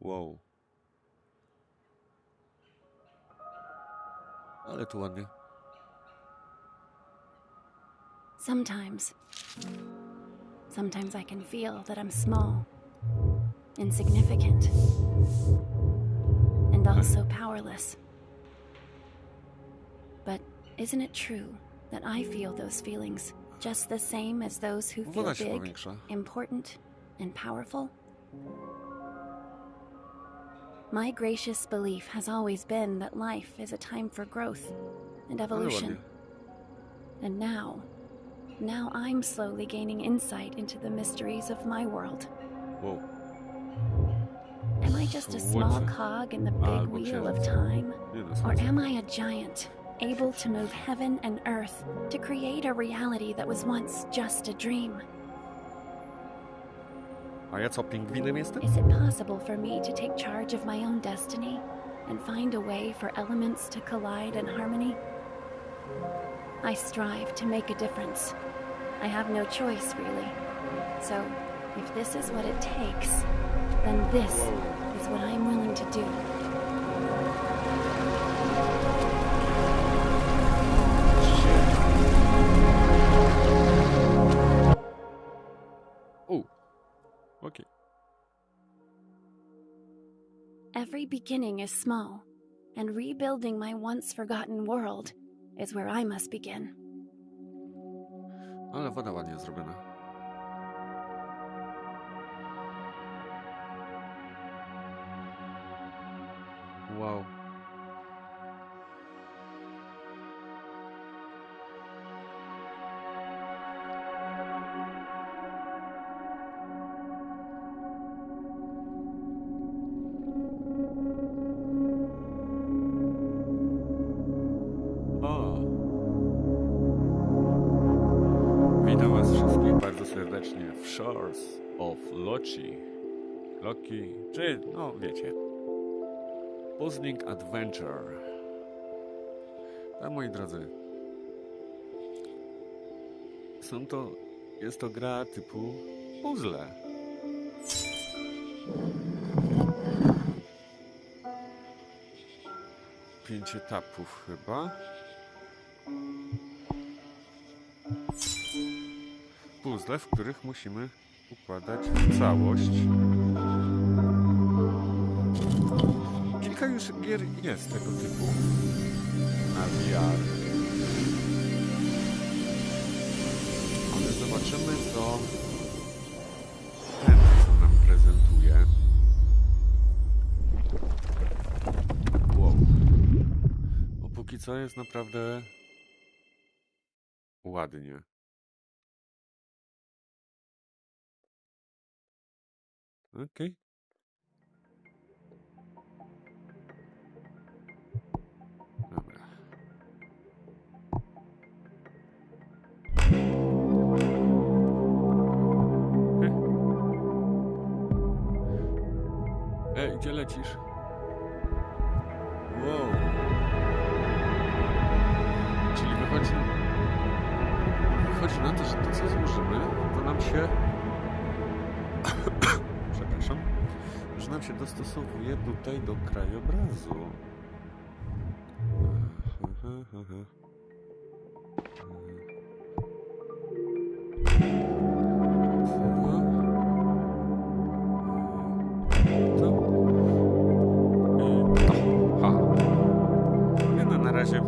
Wow. Ale tu ładnie. Sometimes. Sometimes I can feel that I'm small, insignificant, and also powerless. Isn't it true that I feel those feelings just the same as those who feel się big, powiększa. important, and powerful? My gracious belief has always been that life is a time for growth and evolution. And now, now I'm slowly gaining insight into the mysteries of my world. Wow. Am I just a small Słońce. cog in the big Albo wheel of księżyc. time? Nie Or am I a giant, able to move heaven and earth to create a reality that was once just a dream? A ja co, pingwinem jestem? Is it possible for me to take charge of my own destiny and find a way for elements to collide in harmony? I strive to make a difference. I have no choice, really. So, if this is what it takes, then this is what I'm willing to do. Every beginning is small, and rebuilding my once forgotten world is where I must begin. Ale woda ładnie zrobiona. Loki. Loki, czy no wiecie. Puzzling Adventure. A moi drodzy, są to, jest to gra typu puzzle. Pięć etapów chyba. puzzle, w których musimy układać całość. Kilka już gier jest tego typu na VR. Ale zobaczymy, co ten co nam prezentuje. Wow. Bo póki co jest naprawdę ładnie. Okej. Dobra. Ej, gdzie lecisz?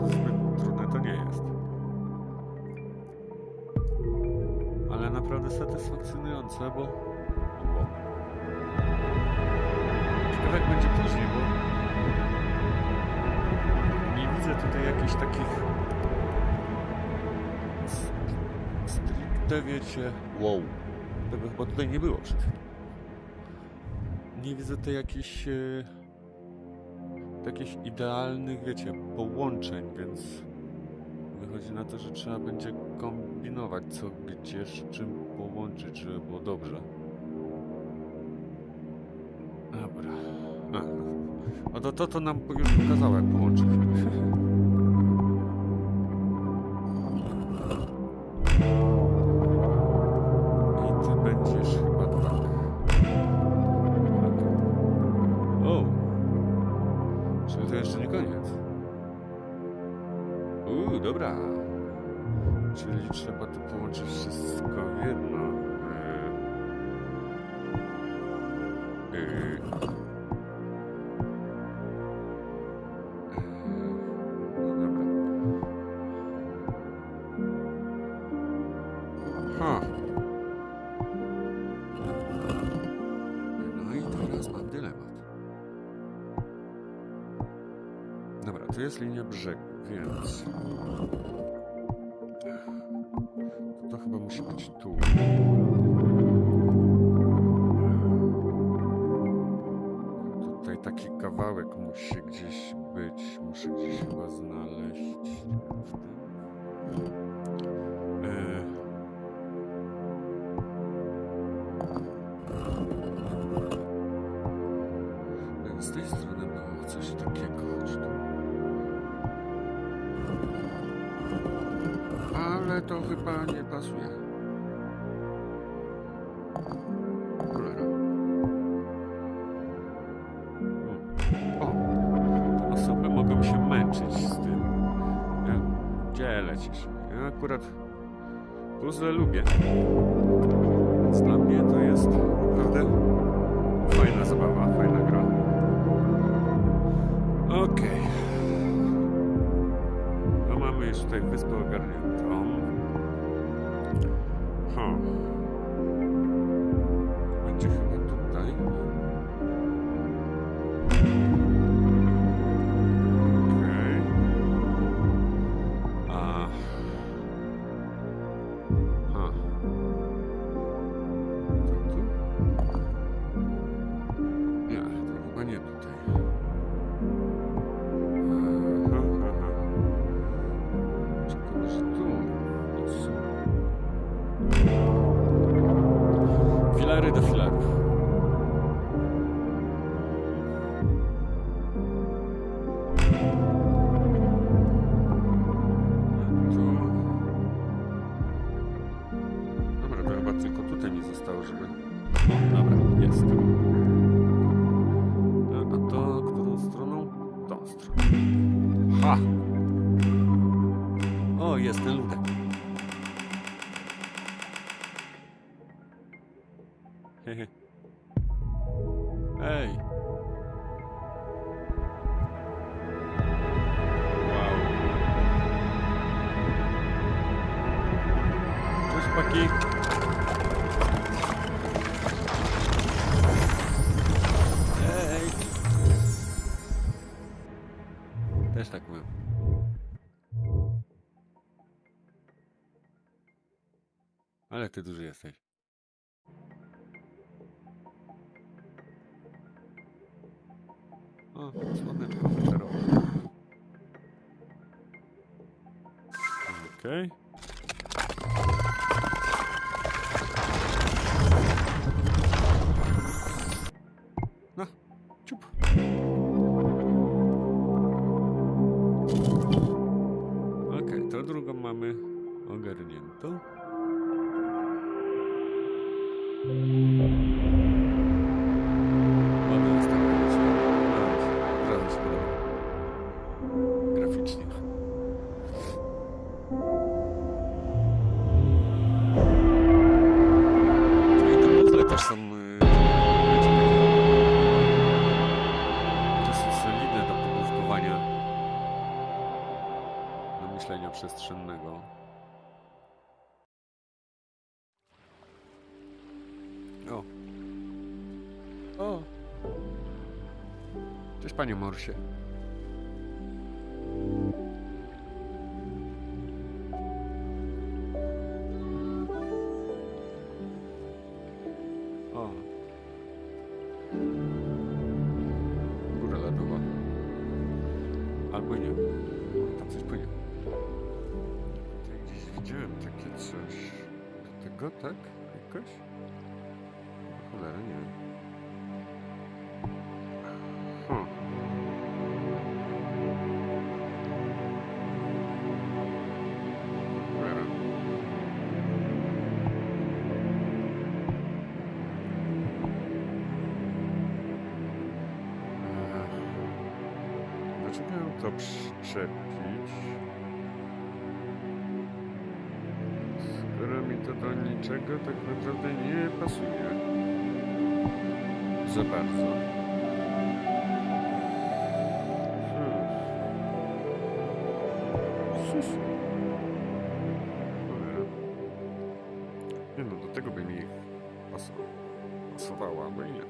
Zbyt trudne to nie jest. Ale naprawdę satysfakcjonujące, bo Ciekawe jak będzie później, bo nie widzę tutaj jakichś takich stricte, wiecie, wow. Tego chyba tutaj nie było przed chwilą. Nie widzę tutaj jakichś e, takich idealnych, wiecie, połączeń, więc wychodzi na to, że trzeba będzie kombinować, co gdzie z czym połączyć, żeby było dobrze. Dobra. A, to, nam już pokazało, jak połączyć. I ty będziesz chyba tak. O! Czyli to jeszcze nie koniec. Uuu, dobra. Czyli trzeba tu połączyć wszystko jedno. Yy. Yy. No dobra. No jest linia brzegu, więc... To chyba musi być tu. Musi gdzieś być. Muszę gdzieś chyba znaleźć. W tym. E, e, Z tej strony było coś takiego. Tu. Ale to chyba nie pasuje. Ja akurat puzzle lubię. Więc dla mnie to jest naprawdę fajna zabawa, fajna gra. Okej. No mamy już tutaj wyspę ogarniętą. Hmm. Mary the Fly. Ej! Wow. Cześć, chłopaki. Ej! Też tak mówię. Ale ty duży jesteś. O, słoneczko wyczerowe. Okej. No, ciup. Okej, to drugą mamy ogarniętą. Też są y, takie dosyć solidne do pogłówkowania do myślenia przestrzennego. O. O. Cześć panie Morsie. Tego, tak? Jakoś? Cholera, nie wiem. Hmm. Cholera. Dlaczego to przyczepić? Niczego tak naprawdę nie pasuje. Za bardzo. Hmm. Sus. Nie no, do tego by mi pasowa- pasowała, bo i nie.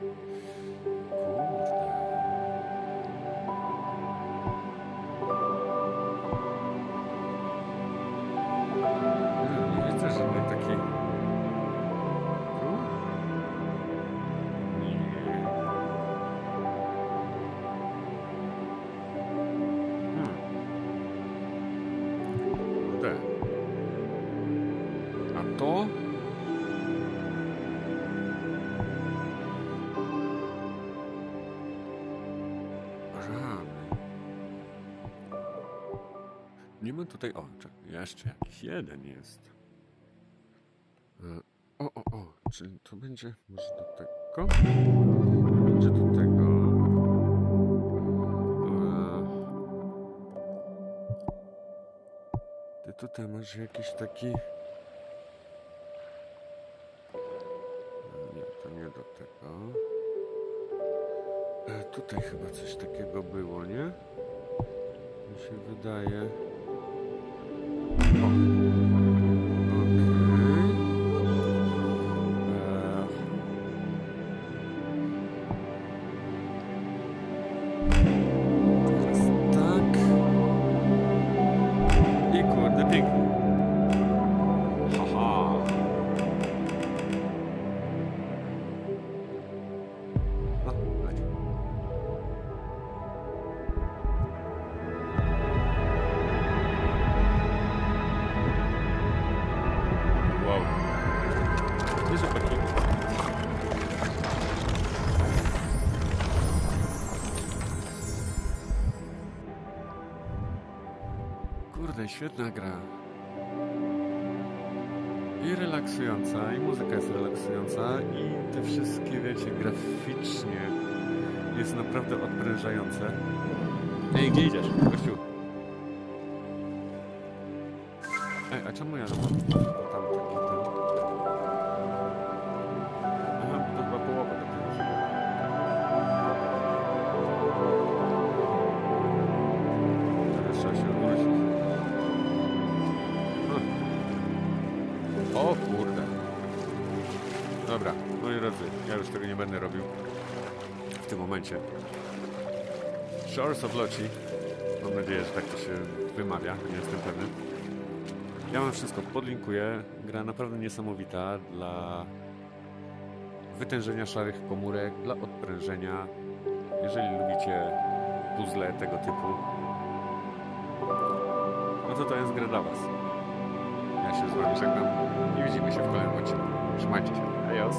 Nie ma tutaj... O, jeszcze jakiś jeden jest. E, O, o, o, czy to będzie może do tego? Będzie do tego... E, Ty tutaj masz jakiś taki... świetna gra. I relaksująca, i muzyka jest relaksująca, i te wszystkie, wiecie, graficznie jest naprawdę odprężające. Ej, gdzie idziesz, gościu? Ej, a czemu ja mam tam taki ten... O kurde. Dobra, moi drodzy, ja już tego nie będę robił w tym momencie. Shores of Loci. Mam nadzieję, że tak to się wymawia, nie jestem pewny. Ja wam wszystko podlinkuję. Gra naprawdę niesamowita dla wytężenia szarych komórek, dla odprężenia. Jeżeli lubicie puzzle tego typu, no to to jest gra dla was. Ja się z wami żegnam i widzimy się w kolejnym odcinku. Trzymajcie się. Adios.